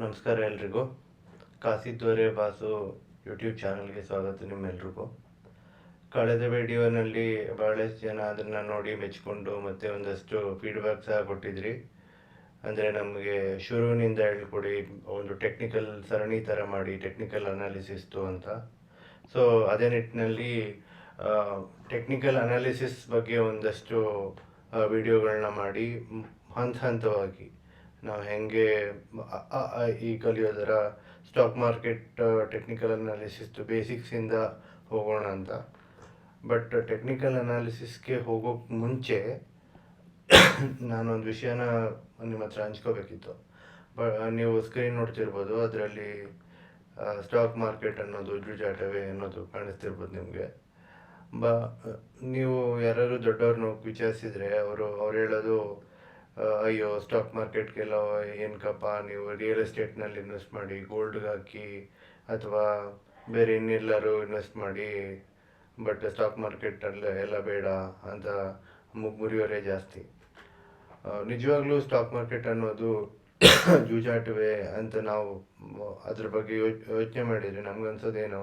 ನಮಸ್ಕಾರ ಎಲ್ರಿಗೂ. ಕಾಸಿದ್ದೋರೆ boss YouTube ಚಾನಲ್ಗೆ ಸ್ವಾಗತ ನಿಮ್ಮೆಲ್ರಿಗೂ. ಕಳೆದ ವಿಡಿಯೋನಲ್ಲಿ ಬಹಳಷ್ಟು ಜನ ಅದನ್ನು ನೋಡಿ ಮೆಚ್ಕೊಂಡು ಮತ್ತೆ ಒಂದಷ್ಟು ಫೀಡ್ಬ್ಯಾಕ್ ಸಹ ಕೊಟ್ಟಿದ್ರಿ. ಅಂದರೆ ನಮಗೆ ಶುರುವಿನಿಂದ ಹೇಳ್ಕೊಡಿ, ಒಂದು ಟೆಕ್ನಿಕಲ್ ಸರಣಿ ಥರ ಮಾಡಿ ಟೆಕ್ನಿಕಲ್ ಅನಾಲಿಸಿಸ್ತು ಅಂತ. ಸೊ ಅದೇ ನಿಟ್ಟಿನಲ್ಲಿ ಟೆಕ್ನಿಕಲ್ ಅನಾಲಿಸಿಸ್ ಬಗ್ಗೆ ಒಂದಷ್ಟು ವಿಡಿಯೋಗಳನ್ನ ಮಾಡಿ, ಹಂತ ಹಂತವಾಗಿ. ನಾವು ಹೆಂಗೆ ಈ ಕಲಿಯೋದರ ಸ್ಟಾಕ್ ಮಾರ್ಕೆಟ್ ಟೆಕ್ನಿಕಲ್ ಅನಾಲಿಸಿಸ್ ಬೇಸಿಕ್ಸಿಂದ ಹೋಗೋಣ ಅಂತ. ಬಟ್ ಟೆಕ್ನಿಕಲ್ ಅನಾಲಿಸಿಸ್ಗೆ ಹೋಗೋಕ್ಕೆ ಮುಂಚೆ ನಾನೊಂದು ವಿಷಯನ ನಿಮ್ಮ ಹತ್ರ ಹಂಚ್ಕೋಬೇಕಿತ್ತು. ಬ, ನೀವು ಸ್ಕ್ರೀನ್ ನೋಡ್ತಿರ್ಬೋದು, ಅದರಲ್ಲಿ ಸ್ಟಾಕ್ ಮಾರ್ಕೆಟ್ ಅನ್ನೋದು, ಜುಜಾಟವೇ ಅನ್ನೋದು ಕಾಣಿಸ್ತಿರ್ಬೋದು ನಿಮಗೆ. ಬ, ನೀವು ಯಾರಾದರೂ ದೊಡ್ಡವ್ರನ್ನ ವಿಚಾರಿಸಿದರೆ, ಅವರು, ಅವ್ರು ಹೇಳೋದು ಅಯ್ಯೋ ಸ್ಟಾಕ್ ಮಾರ್ಕೆಟ್ಗೆಲ್ಲ ಏನಕ್ಕಪ್ಪ, ನೀವು ರಿಯಲ್ ಎಸ್ಟೇಟ್ನಲ್ಲಿ ಇನ್ವೆಸ್ಟ್ ಮಾಡಿ ಗೋಲ್ಡ್ಗೆ ಹಾಕಿ, ಅಥವಾ ಬೇರೆ ಇನ್ನೆಲ್ಲರೂ ಇನ್ವೆಸ್ಟ್ ಮಾಡಿ ಬಟ್ ಸ್ಟಾಕ್ ಮಾರ್ಕೆಟಲ್ಲಿ ಎಲ್ಲ ಬೇಡ ಅಂತ ಮುರಿಯೋರೇ ಜಾಸ್ತಿ. ನಿಜವಾಗ್ಲೂ ಸ್ಟಾಕ್ ಮಾರ್ಕೆಟ್ ಅನ್ನೋದು ಜೂಜಾಟವೇ ಅಂತ ನಾವು, ಅದ್ರ ಬಗ್ಗೆ ಯೋಚನೆ ಮಾಡಿದರೆ ನಮ್ಗನ್ಸೋದೇನು?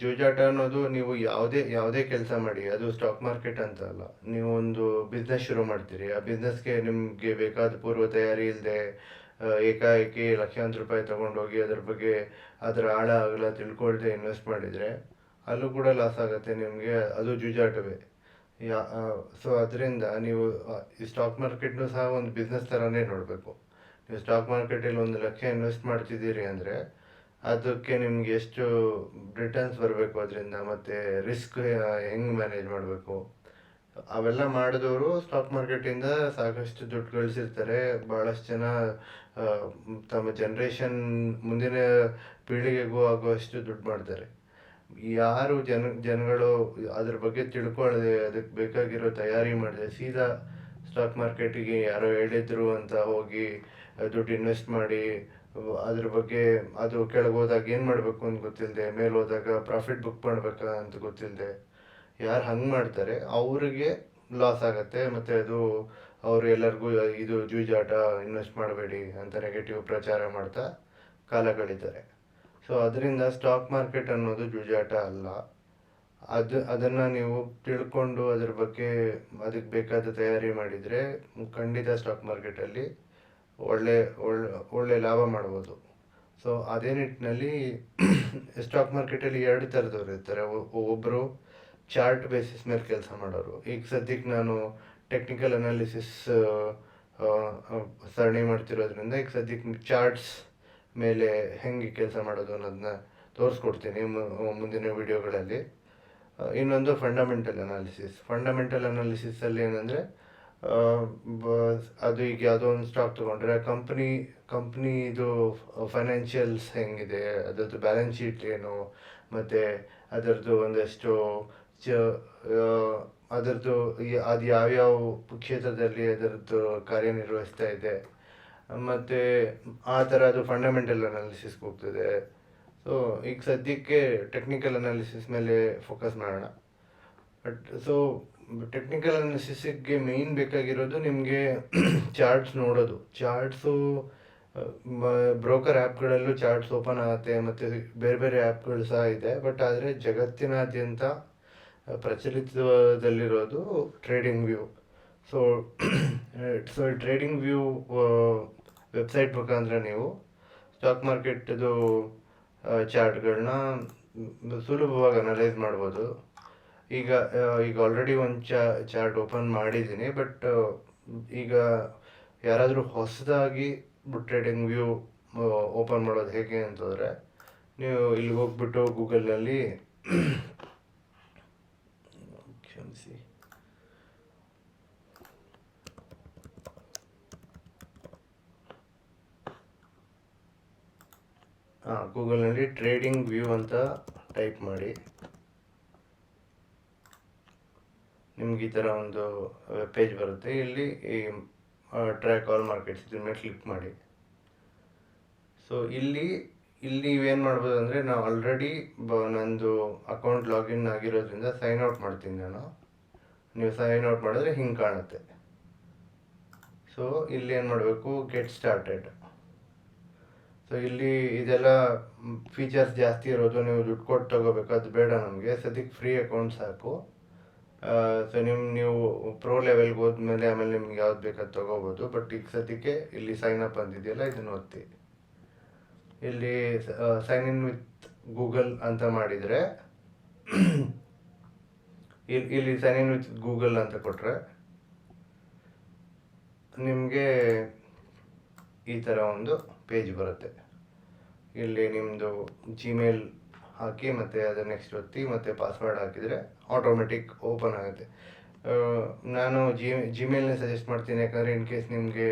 ಜೂಜಾಟ ಅನ್ನೋದು ನೀವು ಯಾವುದೇ ಯಾವುದೇ ಕೆಲಸ ಮಾಡಿ, ಅದು ಸ್ಟಾಕ್ ಮಾರ್ಕೆಟ್ ಅಂತ ಅಲ್ಲ. ನೀವು ಒಂದು ಬಿಸ್ನೆಸ್ ಶುರು ಮಾಡ್ತೀರಿ. ಆ ಬಿಸ್ನೆಸ್ಗೆ ನಿಮಗೆ ಬೇಕಾದ ಪೂರ್ವ ತಯಾರಿ ಇಲ್ಲದೆ ಏಕಾಏಕಿ ಲಕ್ಷಾಂತರ ರೂಪಾಯಿ ತೊಗೊಂಡೋಗಿ ಅದ್ರ ಬಗ್ಗೆ ಅದರ ಆಳ ಅಗಲ ತಿಳ್ಕೊಳ್ದೆ ಇನ್ವೆಸ್ಟ್ ಮಾಡಿದರೆ ಅಲ್ಲೂ ಕೂಡ ಲಾಸ್ ಆಗುತ್ತೆ ನಿಮಗೆ. ಅದು ಜೂಜಾಟವೇ ಯಾ ಸೊ ಅದರಿಂದ ನೀವು ಈ ಸ್ಟಾಕ್ ಮಾರ್ಕೆಟ್ನು ಸಹ ಒಂದು ಬಿಸ್ನೆಸ್ ಥರನೇ ನೋಡಬೇಕು. ನೀವು ಸ್ಟಾಕ್ ಮಾರ್ಕೆಟಲ್ಲಿ ಒಂದು ಲಕ್ಷ ಇನ್ವೆಸ್ಟ್ ಮಾಡ್ತಿದ್ದೀರಿ ಅಂದರೆ ಅದಕ್ಕೆ ನಿಮ್ಗೆ ಎಷ್ಟು ರಿಟರ್ನ್ಸ್ ಬರಬೇಕು ಅದರಿಂದ? ಮತ್ತು ರಿಸ್ಕ್ ಹೆಂಗೆ ಮ್ಯಾನೇಜ್ ಮಾಡಬೇಕು? ಅವೆಲ್ಲ ಮಾಡಿದವರು ಸ್ಟಾಕ್ ಮಾರ್ಕೆಟಿಂದ ಸಾಕಷ್ಟು ದುಡ್ಡು ಗಳಿಸಿರ್ತಾರೆ. ಭಾಳಷ್ಟು ಜನ ತಮ್ಮ ಜನ್ರೇಷನ್ ಮುಂದಿನ ಪೀಳಿಗೆಗೂ ಆಗುವಷ್ಟು ದುಡ್ಡು ಮಾಡ್ತಾರೆ. ಯಾರು ಜನ, ಜನಗಳು ಅದ್ರ ಬಗ್ಗೆ ತಿಳ್ಕೊಳ್ಳದೆ ಅದಕ್ಕೆ ಬೇಕಾಗಿರೋ ತಯಾರಿ ಮಾಡಿದೆ ಸೀದಾ ಸ್ಟಾಕ್ ಮಾರ್ಕೆಟಿಗೆ ಯಾರೋ ಹೇಳಿದ್ರು ಅಂತ ಹೋಗಿ ದುಡ್ಡು ಇನ್ವೆಸ್ಟ್ ಮಾಡಿ ಅದ್ರ ಬಗ್ಗೆ ಅದು ಕೆಳಗೆ ಹೋದಾಗ ಏನು ಮಾಡಬೇಕು ಅಂತ ಗೊತ್ತಿಲ್ಲದೆ ಮೇಲೆ ಹೋದಾಗ ಪ್ರಾಫಿಟ್ ಬುಕ್ ಮಾಡ್ಬೇಕಾ ಅಂತ ಗೊತ್ತಿಲ್ಲದೆ ಯಾರು ಹಂಗೆ ಮಾಡ್ತಾರೆ, ಅವರಿಗೆ ಲಾಸ್ ಆಗುತ್ತೆ, ಮತ್ತು ಅದು ಅವರು ಎಲ್ಲರಿಗೂ ಇದು ಜೂಜಾಟ ಇನ್ವೆಸ್ಟ್ ಮಾಡಬೇಡಿ ಅಂತ ನೆಗೆಟಿವ್ ಪ್ರಚಾರ ಮಾಡ್ತಾ ಕಾಲ ಕಳೀತಾರೆ ಸೊ ಅದರಿಂದ ಸ್ಟಾಕ್ ಮಾರ್ಕೆಟ್ ಅನ್ನೋದು ಜೂಜಾಟ ಅಲ್ಲ. ಅದು, ಅದನ್ನು ನೀವು ತಿಳ್ಕೊಂಡು ಅದ್ರ ಬಗ್ಗೆ ಅದಕ್ಕೆ ಬೇಕಾದ ತಯಾರಿ ಮಾಡಿದರೆ ಖಂಡಿತ ಸ್ಟಾಕ್ ಮಾರ್ಕೆಟಲ್ಲಿ ಒಳ್ಳೆ ಒಳ್ಳೆ ಒಳ್ಳೆ ಲಾಭ ಮಾಡ್ಬೋದು. ಸೊ ಅದೇ ನಿಟ್ಟಿನಲ್ಲಿ ಸ್ಟಾಕ್ ಮಾರ್ಕೆಟಲ್ಲಿ ಎರಡು ಥರದವ್ರು ಇರ್ತಾರೆ. ಒಬ್ಬರು ಚಾರ್ಟ್ ಬೇಸಿಸ್ ಮೇಲೆ ಕೆಲಸ ಮಾಡೋರು. ಈಗ ಸದ್ಯಕ್ಕೆ ನಾನು ಟೆಕ್ನಿಕಲ್ ಅನಾಲಿಸಿಸ್ ಸರಣಿ ಮಾಡ್ತಿರೋದ್ರಿಂದ ಈಗ ಸದ್ಯಕ್ಕೆ ಚಾರ್ಟ್ಸ್ ಮೇಲೆ ಹೆಂಗೆ ಕೆಲಸ ಮಾಡೋದು ಅನ್ನೋದನ್ನ ತೋರಿಸ್ಕೊಡ್ತೀನಿ ಮುಂದಿನ ವಿಡಿಯೋಗಳಲ್ಲಿ ಇನ್ನೊಂದು ಫಂಡಮೆಂಟಲ್ ಅನಾಲಿಸಿಸ್ ಫಂಡಮೆಂಟಲ್ ಅನಾಲಿಸಿಸಲ್ಲಿ ಏನಂದರೆ ಅದು ಈಗ ಯಾವುದೋ ಒಂದು ಸ್ಟಾಕ್ ತೊಗೊಂಡ್ರೆ ಕಂಪ್ನಿ ಕಂಪ್ನಿದು ಫೈನಾನ್ಷಿಯಲ್ಸ್ ಹೆಂಗಿದೆ, ಅದರದ್ದು ಬ್ಯಾಲೆನ್ಸ್ ಶೀಟ್ ಏನು, ಮತ್ತು ಅದರದ್ದು ಒಂದಷ್ಟು ಚ ಅದರದ್ದು ಅದು ಯಾವ್ಯಾವ ಕ್ಷೇತ್ರದಲ್ಲಿ ಅದರದ್ದು ಕಾರ್ಯನಿರ್ವಹಿಸ್ತಾ ಇದೆ, ಮತ್ತು ಆ ಥರ ಅದು ಫಂಡಮೆಂಟಲ್ ಅನಾಲಿಸಿಸ್ಗೆ ಹೋಗ್ತದೆ. ಸೊ ಈಗ ಸದ್ಯಕ್ಕೆ ಟೆಕ್ನಿಕಲ್ ಅನಾಲಿಸಿಸ್ ಮೇಲೆ ಫೋಕಸ್ ಮಾಡೋಣ. ಬಟ್ ಸೊ ಟೆಕ್ನಿಕಲ್ ಅನಾಲಿಸಿಸ್ಗೆ ಮೇಯ್ನ್ ಬೇಕಾಗಿರೋದು ನಿಮಗೆ ಚಾರ್ಟ್ಸ್ ನೋಡೋದು. ಚಾರ್ಟ್ಸು ಬ್ರೋಕರ್ ಆ್ಯಪ್ಗಳಲ್ಲೂ ಚಾರ್ಟ್ಸ್ ಓಪನ್ ಆಗುತ್ತೆ ಮತ್ತು ಬೇರೆ ಬೇರೆ ಆ್ಯಪ್ಗಳು ಸಹ ಇದೆ. ಬಟ್ ಆದರೆ ಜಗತ್ತಿನಾದ್ಯಂತ ಪ್ರಚಲಿತದಲ್ಲಿರೋದು trading view so so trading view website ಮುಖಾಂತರ ನೀವು ಸ್ಟಾಕ್ ಮಾರ್ಕೆಟ್ದು ಚಾರ್ಟ್ಗಳನ್ನ ಸುಲಭವಾಗಿ ಅನಲೈಸ್ ಮಾಡ್ಬೋದು. ಈಗ ಈಗ ಆಲ್ರೆಡಿ ಒಂದು ಚಾರ್ಟ್ ಓಪನ್ ಮಾಡಿದ್ದೀನಿ ಬಟ್ ಈಗ ಯಾರಾದರೂ ಹೊಸದಾಗಿ ಟ್ರೇಡಿಂಗ್ ವ್ಯೂ ಓಪನ್ ಮಾಡೋದು ಹೇಗೆ ಅಂತಂದರೆ, ನೀವು ಇಲ್ಲಿ ಹೋಗ್ಬಿಟ್ಟು ಗೂಗಲ್ನಲ್ಲಿ ಕ್ಷಮಿಸಿ. ಹಾಂ ಗೂಗಲ್ನಲ್ಲಿ ಟ್ರೇಡಿಂಗ್ ವ್ಯೂ ಅಂತ ಟೈಪ್ ಮಾಡಿ. ಈ ಥರ ಒಂದು ಪೇಜ್ ಬರುತ್ತೆ. ಇಲ್ಲಿ ಈ ಟ್ರ್ಯಾಕ್ ಆಲ್ ಮಾರ್ಕೆಟ್ಸ್ ಇದ್ರ ಕ್ಲಿಕ್ ಮಾಡಿ. ಸೊ ಇಲ್ಲಿ ಇಲ್ಲಿ ನೀವೇನು ಮಾಡ್ಬೋದು ಅಂದರೆ ನಾವು ಆಲ್ರೆಡಿ ಬ, ನಂದು ಅಕೌಂಟ್ ಲಾಗಿನ್ ಆಗಿರೋದ್ರಿಂದ ಸೈನ್ ಔಟ್ ಮಾಡ್ತೀನಿ ನಾನು. ನೀವು ಸೈನ್ ಔಟ್ ಮಾಡಿದ್ರೆ ಹಿಂಗೆ ಕಾಣುತ್ತೆ. ಸೊ ಇಲ್ಲಿ ಏನು ಮಾಡಬೇಕು? ಗೆಟ್ ಸ್ಟಾರ್ಟೆಡ್ ಸೊ ಇಲ್ಲಿ ಇದೆಲ್ಲ ಫೀಚರ್ಸ್ ಜಾಸ್ತಿ ಇರೋದು, ನೀವು ದುಡ್ಡು ಕೊಟ್ಟು ಅದು ಬೇಡ ನಮಗೆ. ಸದ್ಯಕ್ಕೆ ಫ್ರೀ ಅಕೌಂಟ್ ಸಾಕು. ಸೊ ನಿಮ್ಮ ನೀವು ಪ್ರೋ ಲೆವೆಲ್ಗೆ ಹೋದ್ಮೇಲೆ ಆಮೇಲೆ ನಿಮ್ಗೆ ಯಾವ್ದು ಬೇಕಾದ ತೊಗೋಬೋದು. ಬಟ್ ಈಗ ಸದ್ಯಕ್ಕೆ ಇಲ್ಲಿ ಸೈನ್ ಅಪ್ ಅಂದಿದೆಯಲ್ಲ ಇದನ್ನು ಒತ್ತಿ. ಇಲ್ಲಿ ಸೈನ್ ಇನ್ ವಿತ್ ಗೂಗಲ್ ಅಂತ ಮಾಡಿದರೆ ಇಲ್ಲಿ ಇಲ್ಲಿ ಸೈನ್ ಇನ್ ವಿತ್ ಗೂಗಲ್ ಅಂತ ಕೊಟ್ಟರೆ ನಿಮಗೆ ಈ ಥರ ಒಂದು ಪೇಜ್ ಬರುತ್ತೆ. ಇಲ್ಲಿ ನಿಮ್ಮದು ಜಿಮೇಲ್ ಹಾಕಿ ಮತ್ತು ಅದು ನೆಕ್ಸ್ಟ್ ಒತ್ತಿ ಮತ್ತು ಪಾಸ್ವರ್ಡ್ ಹಾಕಿದರೆ ಆಟೋಮೆಟಿಕ್ ಓಪನ್ ಆಗುತ್ತೆ. ನಾನು ಜಿ ಜಿಮೇಲ್ನೇ ಸಜೆಸ್ಟ್ ಮಾಡ್ತೀನಿ. ಯಾಕಂದರೆ ಇನ್ ಕೇಸ್ ನಿಮಗೆ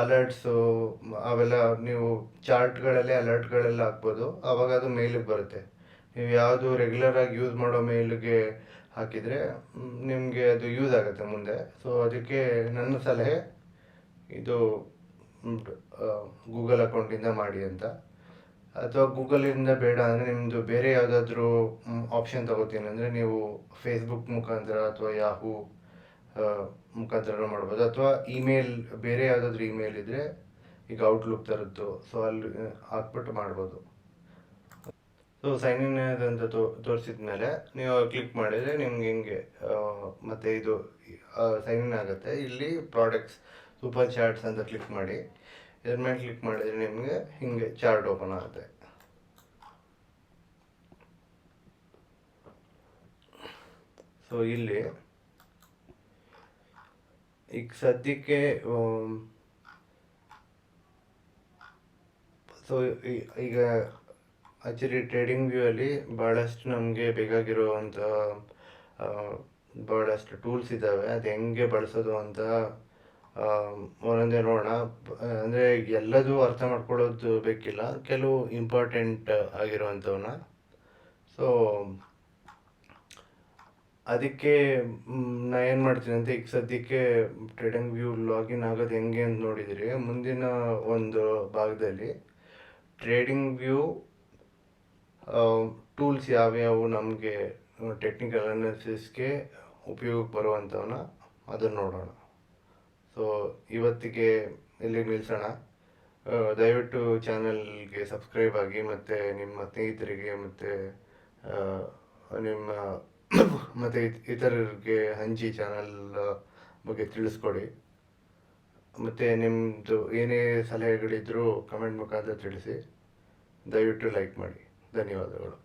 ಅಲರ್ಟ್ಸು ಅವೆಲ್ಲ ನೀವು ಚಾರ್ಟ್ಗಳಲ್ಲೇ ಅಲರ್ಟ್ಗಳೆಲ್ಲ ಹಾಕ್ಬೋದು. ಆವಾಗ ಅದು ಮೇಲಿಗೆ ಬರುತ್ತೆ. ನೀವು ಯಾವುದು ರೆಗ್ಯುಲರಾಗಿ ಯೂಸ್ ಮಾಡೋ ಮೇಲ್ಗೆ ಹಾಕಿದರೆ ನಿಮಗೆ ಅದು ಯೂಸ್ ಆಗುತ್ತೆ ಮುಂದೆ. ಸೊ ಅದಕ್ಕೆ ನನ್ನ ಸಲಹೆ, ಇದು ಗೂಗಲ್ ಅಕೌಂಟಿಂದ ಮಾಡಿ ಅಂತ. ಅಥವಾ ಗೂಗಲಿಂದ ಬೇಡ ಅಂದರೆ ನಿಮ್ಮದು ಬೇರೆ ಯಾವುದಾದ್ರೂ ಆಪ್ಷನ್ ತಗೋತೀನಿ ಅಂದರೆ ನೀವು ಫೇಸ್ಬುಕ್ ಮುಖಾಂತರ ಅಥವಾ ಯಾಹೂ ಮುಖಾಂತರ ಮಾಡ್ಬೋದು. ಅಥವಾ ಇಮೇಲ್ ಬೇರೆ ಯಾವುದಾದ್ರೂ ಇಮೇಲ್ ಇದ್ದರೆ ಈಗ ಔಟ್ಲುಕ್ ತರದ್ದು. ಸೊ ಅಲ್ಲಿ ಹಾಕ್ಬಿಟ್ಟು ಮಾಡ್ಬೋದು. ಸೊ ಸೈನ್ ಇನ್ ಅಂತ ತೋರಿಸಿದ ಮೇಲೆ ನೀವು ಕ್ಲಿಕ್ ಮಾಡಿದರೆ ನಿಮ್ಗೆ ಹಿಂಗೆ ಮತ್ತೆ ಇದು ಸೈನ್ ಇನ್ ಆಗುತ್ತೆ. ಇಲ್ಲಿ ಪ್ರಾಡಕ್ಟ್ಸ್ ಸೂಪರ್ ಚಾರ್ಟ್ಸ್ ಅಂತ ಕ್ಲಿಕ್ ಮಾಡಿ. ಇದ್ರ ಮೇಲೆ ಕ್ಲಿಕ್ ಮಾಡಿದರೆ ನಿಮಗೆ ಹಿಂಗೆ ಚಾರ್ಟ್ ಓಪನ್ ಆಗುತ್ತೆ. ಸೊ ಇಲ್ಲಿ ಈಗ ಸದ್ಯಕ್ಕೆ ಸೊ ಈಗ ಆ್ಯಕ್ಚುಲಿ ಟ್ರೇಡಿಂಗ್ ವ್ಯೂ ಅಲ್ಲಿ ಭಾಳಷ್ಟು ನಮಗೆ ಬೇಕಾಗಿರುವಂಥ ಭಾಳಷ್ಟು ಟೂಲ್ಸ್ ಇದ್ದಾವೆ. ಅದು ಹೆಂಗೆ ಬಳಸೋದು ಅಂತ ಒಂದೊಂದೇ ನೋಡೋಣ. ಅಂದರೆ ಎಲ್ಲದೂ ಅರ್ಥ ಮಾಡ್ಕೊಳ್ಳೋದು ಬೇಕಿಲ್ಲ. ಕೆಲವು ಇಂಪಾರ್ಟೆಂಟ್ ಆಗಿರುವಂಥವನ್ನ ಸೊ ಅದಕ್ಕೆ ನಾ ಏನು ಮಾಡ್ತೀನಿ ಅಂತ ಈಗ ಸದ್ಯಕ್ಕೆ ಟ್ರೇಡಿಂಗ್ ವ್ಯೂ ಲಾಗಿನ್ ಆಗೋದು ಹೆಂಗೆ ಅಂತ ನೋಡಿದಿರಿ. ಮುಂದಿನ ಒಂದು ಭಾಗದಲ್ಲಿ ಟ್ರೇಡಿಂಗ್ ವ್ಯೂ ಟೂಲ್ಸ್ ಯಾವ್ಯಾವು ನಮಗೆ ಟೆಕ್ನಿಕಲ್ ಅನಾಲಿಸಿಸ್ಗೆ ಉಪಯೋಗಕ್ಕೆ ಬರುವಂಥವನ್ನ ಅದನ್ನು ನೋಡೋಣ. ಸೊ ಇವತ್ತಿಗೆ ಇಲ್ಲಿಗೆ ನಿಲ್ಲಿಸೋಣ ದಯವಿಟ್ಟು ಚಾನಲ್ಗೆ ಸಬ್ಸ್ಕ್ರೈಬ್ ಆಗಿ ಮತ್ತು ನಿಮ್ಮ ಸ್ನೇಹಿತರಿಗೆ ಮತ್ತು ನಿಮ್ಮ ಮತ್ತು ಇತರರಿಗೆ ಹಂಚಿ ಚಾನಲ್ ಬಗ್ಗೆ ತಿಳಿಸ್ಕೊಡಿ. ಮತ್ತು ನಿಮ್ಮದು ಏನೇ ಸಲಹೆಗಳಿದ್ದರೂ ಕಮೆಂಟ್ ಮುಖಾಂತರ ತಿಳಿಸಿ. ದಯವಿಟ್ಟು ಲೈಕ್ ಮಾಡಿ. ಧನ್ಯವಾದಗಳು.